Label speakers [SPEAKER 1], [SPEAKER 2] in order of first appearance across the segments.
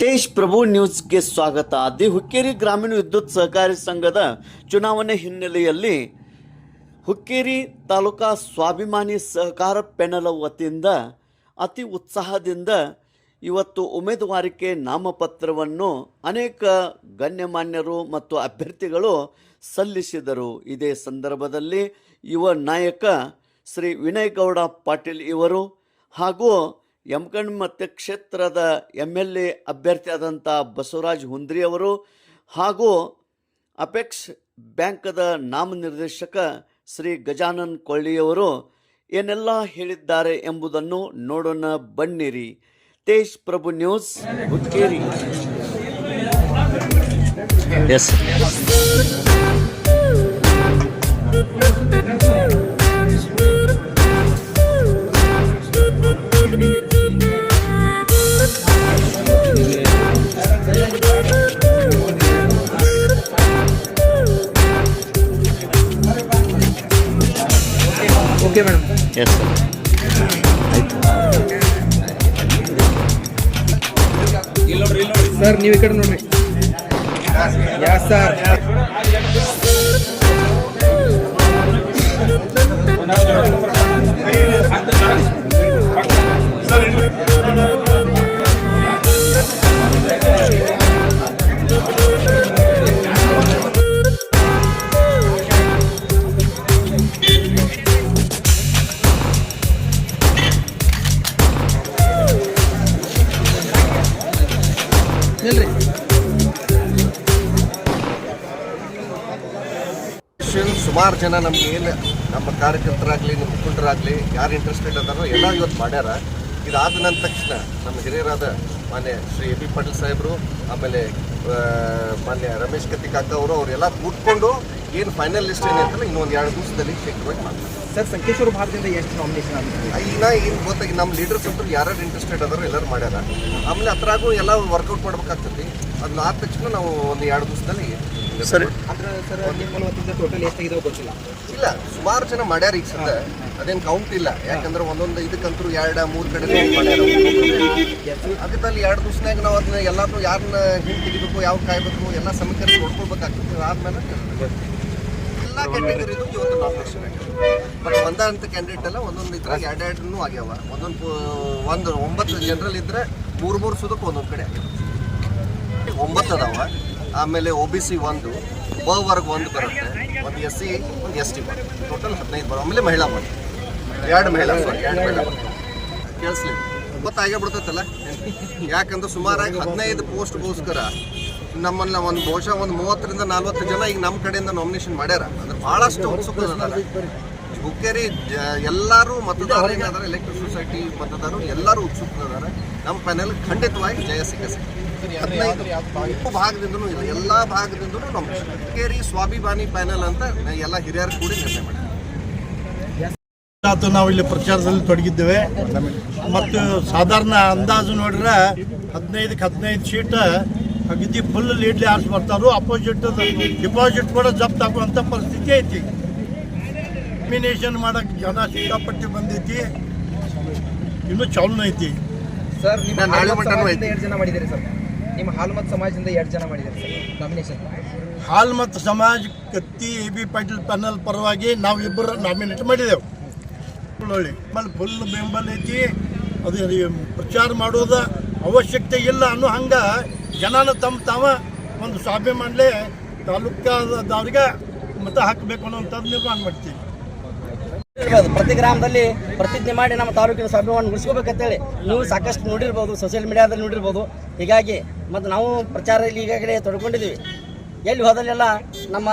[SPEAKER 1] ತೇಜ್ ಪ್ರಭು ನ್ಯೂಸ್ಗೆ ಸ್ವಾಗತ. ದಿ ಹುಕ್ಕೇರಿ ಗ್ರಾಮೀಣ ವಿದ್ಯುತ್ ಸಹಕಾರಿ ಸಂಘದ ಚುನಾವಣೆ ಹಿನ್ನೆಲೆಯಲ್ಲಿ ಹುಕ್ಕೇರಿ ತಾಲೂಕಾ ಸ್ವಾಭಿಮಾನಿ ಸಹಕಾರ ಪೆನಲ ವತಿಯಿಂದ ಅತಿ ಉತ್ಸಾಹದಿಂದ ಇವತ್ತು ಉಮೇದುವಾರಿಕೆ ನಾಮಪತ್ರವನ್ನು ಅನೇಕ ಗಣ್ಯಮಾನ್ಯರು ಮತ್ತು ಅಭ್ಯರ್ಥಿಗಳು ಸಲ್ಲಿಸಿದರು. ಇದೇ ಸಂದರ್ಭದಲ್ಲಿ ಯುವ ನಾಯಕ ಶ್ರೀ ವಿನಯ್ ಗೌಡ ಪಾಟೀಲ್ ಇವರು ಹಾಗೂ ಯಮಕಂಡ್ ಕ್ಷೇತ್ರದ ಎಂ ಎಲ್ ಎ ಅಭ್ಯರ್ಥಿಯಾದಂಥ ಬಸವರಾಜ್ ಹುಂದ್ರಿ ಅವರು ಹಾಗೂ ಅಪೆಕ್ಸ್ ಬ್ಯಾಂಕದ ನಾಮನಿರ್ದೇಶಕ ಶ್ರೀ ಗಜಾನನ್ ಕೊಳ್ಳಿಯವರು ಏನೆಲ್ಲ ಹೇಳಿದ್ದಾರೆ ಎಂಬುದನ್ನು ನೋಡೋಣ ಬನ್ನಿರಿ. Tej Prabhu news, Hukkeri. Yes
[SPEAKER 2] okay madam.
[SPEAKER 1] Yes sir
[SPEAKER 2] sir ನೀವು ಈ ಕಡೆ ನೋಡ್ರಿ. ಯಾ ಸರ್ ನಿಲ್ರಿ
[SPEAKER 3] ಸುಮಾರು ಜನ ನಮ್ಗೆ ಏನು ನಮ್ಮ ಕಾರ್ಯಕರ್ತರಾಗಲಿ, ನಿಮ್ಮ ಮುಖಂಡರಾಗಲಿ, ಯಾರು ಇಂಟ್ರೆಸ್ಟೆಡ್ ಅದಾರೋ ಎಲ್ಲ ಇವತ್ತು ಮಾಡ್ಯಾರ. ಇದಾದ ನಂತರ ತಕ್ಷಣ ನಮ್ಮ ಹಿರಿಯರಾದ ಮಾನ್ಯ ಶ್ರೀ ಎ ಬಿ ಪಾಟೀಲ್ ಸಾಹೇಬರು, ಆಮೇಲೆ ಮಾನ್ಯ ರಮೇಶ್ ಕತ್ತಿಕಾಕ ಅವರು ಅವರೆಲ್ಲ ಕೂತ್ಕೊಂಡು ಏನು ಫೈನಲ್ ಲಿಸ್ಟ್ ಏನೈತಲ್ಲ ಇನ್ನೊಂದು ಎರಡು ದಿವಸದಲ್ಲಿ ಶೀಘ್ರವಾಗಿ ಮಾಡ್ತಾರೆ.
[SPEAKER 2] ಸರ್ ಸಂಕೇಶ್ವರ ಭಾರತದಿಂದ ಎಷ್ಟು ನಾಮಿನೇಷನ್ ಆಗಿದೆ
[SPEAKER 3] ಈಗ ಏನು ಗೊತ್ತಾಗಿ ನಮ್ಮ ಲೀಡರ್ಸ್ ಅಂತೂ ಯಾರು ಇಂಟ್ರೆಸ್ಟೆಡ್ ಅದಾರೋ ಎಲ್ಲರೂ ಮಾಡ್ಯಾರ. ಆಮೇಲೆ ಹತ್ರಾಗೂ ಎಲ್ಲ ವರ್ಕೌಟ್ ಮಾಡ್ಬೇಕಾಗ್ತೈತಿ ಅದನ್ನ ಆದ ತಕ್ಷಣ ನಾವು ಒಂದು ಎರಡು ದಿವಸದಲ್ಲಿ
[SPEAKER 1] ಸರಿ.
[SPEAKER 3] ಇಲ್ಲ ಸುಮಾರು ಜನ ಮಾಡ್ಯಾರ ಈಗ ಸದ್ಯ. ಅದೇನು ಕೌಂಟ್ ಇಲ್ಲ. ಯಾಕಂದ್ರೆ ಒಂದೊಂದು ಇದಕ್ಕಂತೂ ಎರಡು ಮೂರು ಕಡೆ ಮಾಡ್ಯಾರ ಅದಕ್ಕೆ ಅಲ್ಲಿ ಎರಡು ದಿವಸನಾಗ ನಾವು ಅದನ್ನ ಎಲ್ಲಾರು ಯಾರನ್ನ ಹಿಂಗೆ ತೆಗಿಬೇಕು ಯಾವ ಕಾಯ್ಬೇಕು ಎಲ್ಲ ಸಮೀಕರಣ ನೋಡ್ಕೊಳ್ಬೇಕಾಗ್ತದೆ. ಆದ್ಮೇಲೆ ಎಲ್ಲ ಕ್ಯಾಂಡಿಡೇಟ್ರಿಗೂ ಇವತ್ತು ನಾಮಿನೇಷನ್ ಬಟ್ ಒಂದಂತ ಕ್ಯಾಂಡಿಡೇಟ್ ಅಲ್ಲ ಒಂದೊಂದು ಇದ್ರ ಎರಡು ಎರಡನ್ನೂ ಆಗ್ಯಾವ. ಒಂದೊಂದು ಪು- ಒಂದು ಒಂಬತ್ತು ಜನರಲ್ ಇದ್ರೆ ಮೂರು ಮೂರು ಸುದಕ್ಕೆ ಒಂದೊಂದು ಕಡೆ ಒಂಬತ್ತು ಅದಾವ. ಆಮೇಲೆ ಒ ಬಿ ಸಿ ಒಂದು ಬ ವರ್ಗ ಒಂದು ಬರುತ್ತೆ. ಒಂದು ಎಸ್ ಸಿ ಒಂದು ಎಸ್ ಟಿ ಬರುತ್ತೆ ಟೋಟಲ್ ಹದಿನೈದು ಬರೋ ಆಮೇಲೆ ಮಹಿಳಾ ಒಂದು ಎರಡು ಮಹಿಳಾ ಸಾರಿ ಎರಡು ಮಹಿಳಾ ಕೇಳಿಸ್ಲಿ? ಗೊತ್ತಾಗೇ ಬಿಡ್ತೈತಲ್ಲ ಯಾಕಂದ್ರೆ ಸುಮಾರಾಗಿ ಹದಿನೈದು ಪೋಸ್ಟ್ಗೋಸ್ಕರ ನಮ್ಮನ್ನ ಒಂದು ಬಹುಶಃ ಒಂದು ಮೂವತ್ತರಿಂದ ನಲ್ವತ್ತು ಜನ ಈಗ ನಮ್ಮ ಕಡೆಯಿಂದ ನಾಮಿನೇಷನ್ ಮಾಡ್ಯಾರ. ಅಂದ್ರೆ ಭಾಳಷ್ಟು ಉತ್ಸುಕರದಾರ ಹುಕ್ಕೇರಿ ಜ- ಎಲ್ಲರೂ ಮತದಾರರಿಗೆ ಏನಾದಾರ ಎಲೆಕ್ಟ್ರಿಕ್ ಸೊಸೈಟಿ ಮತದಾರರು ಎಲ್ಲರೂ ಉತ್ಸುಕರಿದ್ದಾರೆ. ನಮ್ಮ ಪ್ಯಾನೆಲ್ ಖಂಡಿತವಾಗಿ ಜಯ ಸಿಕ್ಕ ಹದಿನೈದು ಭಾಗದಿಂದಲೂ ಇಲ್ಲ. ಎಲ್ಲ ಭಾಗದಿಂದಲೂ ನಮ್ಮ ಹುಕ್ಕೇರಿ ಸ್ವಾಭಿಮಾನಿ ಪ್ಯಾನೆಲ್ ಅಂತ ಎಲ್ಲ ಹಿರಿಯರು ಕೂಡಿ ನಿರ್ಣಯ ಮಾಡಿದ್ದಾರೆ.
[SPEAKER 4] ನಾವು ಇಲ್ಲಿ ಪ್ರಚಾರದಲ್ಲಿ ತೊಡಗಿದ್ದೇವೆ. ಮತ್ತು ಸಾಧಾರಣ ಅಂದಾಜು ನೋಡಿದ್ರೆ ಹದಿನೈದಕ್ಕೆ ಹದಿನೈದು ಸೀಟ್ ಅಗದಿ ಫುಲ್ ಲೀಡ್ಲಿ ಆರ್ಸ್ ಬರ್ತಾರೋ ಅಪೋಸಿಟ್ ಡಿಪಾಸಿಟ್ ಕೂಡ ಜಪ್ತಾಗುವಂಥ ಪರಿಸ್ಥಿತಿ ಐತಿ. ನಾಮಿನೇಷನ್ ಮಾಡಕ್ಕೆ ಜನ ಸಿಕ್ಕಾಪಟ್ಟಿ ಬಂದೈತಿ. ಇನ್ನು ಚಾಲೂ ಐತಿ.
[SPEAKER 2] ಸರ್ ನಿಮ್ಮ ಸಮಾಜದಿಂದ. ಎರಡು ಜನ ಮಾಡಿದ್ದೀರಿ ಸರ್ ನಿಮ್ಮ ಹಾಲ್ಮತ್ ಸಮಾಜದಿಂದ ಎರಡು ಜನ ಮಾಡಿದ್ದೀರಿ ಸರ್ ನಾಮಿನೇಷನ್
[SPEAKER 4] ಹಾಲ್ ಮತ್ತು ಸಮಾಜ Katti A B Patil panel ಪರವಾಗಿ ನಾವು ಇಬ್ಬರು ನಾಮಿನೇಟ್ ಮಾಡಿದೆವು. ಒಳ್ಳೆ ಆಮೇಲೆ ಫುಲ್ ಬೆಂಬಲ ಐತಿ. ಅದು ಪ್ರಚಾರ ಮಾಡೋದ ಅವಶ್ಯಕತೆ ಇಲ್ಲ ಅನ್ನೋ ಹಂಗೆ ಜನನ ತಮ್ಮ ತಾವ ಒಂದು ಸ್ವಾಭಿಮಾನಲೇ ತಾಲೂಕಾದವ್ರಿಗೆ ಮತ ಹಾಕಬೇಕು ಅನ್ನೋಂಥದ್ದು ನಿರ್ಮಾಣ ಮಾಡ್ತೀವಿ.
[SPEAKER 5] ಪ್ರತಿ ಗ್ರಾಮದಲ್ಲಿ ಪ್ರತಿಜ್ಞೆ ಮಾಡಿ ನಮ್ಮ ತಾಲೂಕಿನ ಸ್ವಾಭಿಮಾನ ಉಳಿಸ್ಕೋಬೇಕಂತೇಳಿ ನೀವು ಸಾಕಷ್ಟು ನೋಡಿರ್ಬೋದು ಸೋಷಿಯಲ್ ಮೀಡಿಯಾದಲ್ಲಿ ನೋಡಿರ್ಬೋದು. ಹೀಗಾಗಿ ಮತ್ತು ನಾವು ಪ್ರಚಾರದಲ್ಲಿ ಈಗಾಗಲೇ ತೊಡ್ಕೊಂಡಿದ್ದೀವಿ. ಎಲ್ಲಿ ಹೋದಲ್ಲೆಲ್ಲ ನಮ್ಮ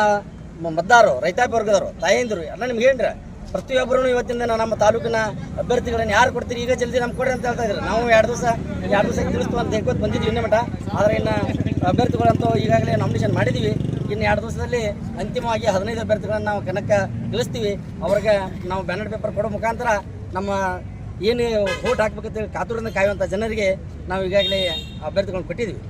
[SPEAKER 5] ಮದ್ದಾರು, ರೈತಾಪಿ ವರ್ಗದವರು, ತಾಯಂದಿರು, ಎಲ್ಲ ನಿಮ್ಗೆ ಹೇಳ್ರಿ ಪ್ರತಿಯೊಬ್ಬರೂ ಇವತ್ತಿಂದ ನಮ್ಮ ತಾಲೂಕಿನ ಅಭ್ಯರ್ಥಿಗಳನ್ನು ಯಾರು ಕೊಡ್ತೀರಿ? ಈಗ ಜಲ್ದಿ ನಮ್ಗೆ ಕೊಡ್ರಿ ಅಂತ ಹೇಳ್ತಾ ಇದ್ರು ನಾವು ಎರಡು ದಿವಸ ಎರಡು ದಿವಸ ತಿಳಿಸ್ತು ಅಂತ ಹೇಳ್ಕೊತ ಬಂದಿದ್ವಿ ಇನ್ನೇ ಮಠ. ಆದರೆ ಇನ್ನು ಅಭ್ಯರ್ಥಿಗಳಂತೂ ಈಗಾಗಲೇ ನಾಮಿನೇಷನ್ ಮಾಡಿದ್ದೀವಿ. ಇನ್ನು ಎರಡು ದಿವಸದಲ್ಲಿ ಅಂತಿಮವಾಗಿ ಹದಿನೈದು ಅಭ್ಯರ್ಥಿಗಳನ್ನು ನಾವು ಕನಕ ಗೆಲ್ಲಿಸ್ತೀವಿ ಅವ್ರಿಗೆ ನಾವು ಬ್ಯಾನರ್ ಪೇಪರ್ ಕೊಡೋ ಮುಖಾಂತರ ನಮ್ಮ ಏನು ಓಟ್ ಹಾಕ್ಬೇಕಂತೇಳಿ ಕಾತುರದಿಂದ ಕಾಯುವಂಥ ಜನರಿಗೆ ನಾವು ಈಗಾಗಲೇ ಅಭ್ಯರ್ಥಿಗಳನ್ನು ಕೊಟ್ಟಿದ್ದೀವಿ.